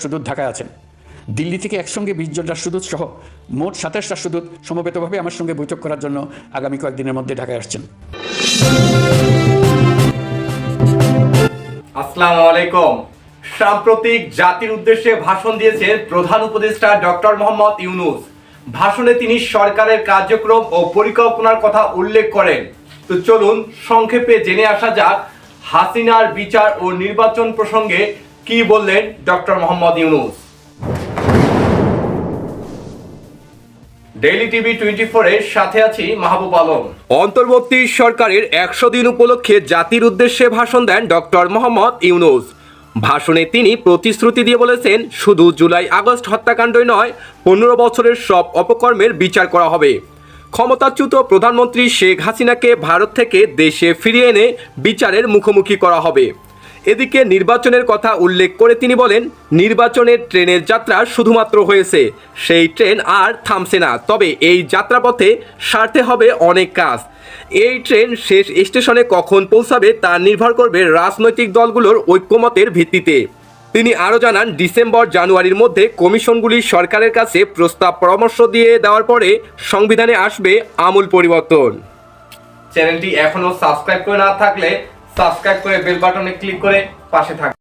রাষ্ট্রদূত ঢাকায় আছেন। দিল্লি থেকে একসঙ্গে বিশ জন রাষ্ট্রদূত সহ মোট সাতাশ রাষ্ট্রদূত সমবেতভাবে আমার সঙ্গে বৈঠক করার জন্য আগামী কয়েকদিনের মধ্যে ঢাকায় আসছেন। আলাইকুম। সাম্প্রতিক জাতির উদ্দেশ্যে ভাষণ দিয়েছেন প্রধান উপদেষ্টা ডক্টর মোহাম্মদ ইউনুস। ভাষণে তিনি সরকারের কার্যক্রম ও পরিকল্পনার কথা উল্লেখ করেন। তো চলুন সংক্ষেপে জেনে আসা যাক হাসিনার বিচার ও নির্বাচন প্রসঙ্গে কি বললেন doctor Mohammad Yunus? Daily TV twenty ফোরের সাথে আছি মাহবুব আলম। অন্তর্বর্তী সরকারের একশো দিন উপলক্ষে জাতির উদ্দেশ্যে ভাষণ দেন ডক্টর মোহাম্মদ ইউনুস। ভাষণে তিনি প্রতিশ্রুতি দিয়ে বলেছেন, শুধু জুলাই আগস্ট হত্যাকাণ্ডই নয়, পনেরো বছরের সব অপকর্মের বিচার করা হবে। ক্ষমতাচ্যুত প্রধানমন্ত্রী শেখ হাসিনাকে ভারত থেকে দেশে ফিরিয়ে এনে বিচারের মুখোমুখি করা হবে। এদিকে নির্বাচনের কথা উল্লেখ করে তিনি বলেন, নির্বাচনের ট্রেনের যাত্রা শুধুমাত্র হয়েছে। সেই ট্রেন আর থামছে না। তবে এই যাত্রাপথে সারতে হবে অনেক কাজ। এই ট্রেন শেষ স্টেশনে কখন পৌঁছাবে তা নির্ভর করবে রাজনৈতিক দলগুলোর ঐক্যমতের ভিত্তিতে। তিনি আরও জানান, ডিসেম্বর জানুয়ারির মধ্যে কমিশনগুলি সরকারের কাছে প্রস্তাব পরামর্শ দিয়ে দেওয়ার পরে সংবিধানে আসবে আমূল পরিবর্তন। চ্যানেলটি এখনও সাবস্ক্রাইব করে না থাকলে সাবস্ক্রাইব করে বেল বাটনে ক্লিক করে পাশে থাকবে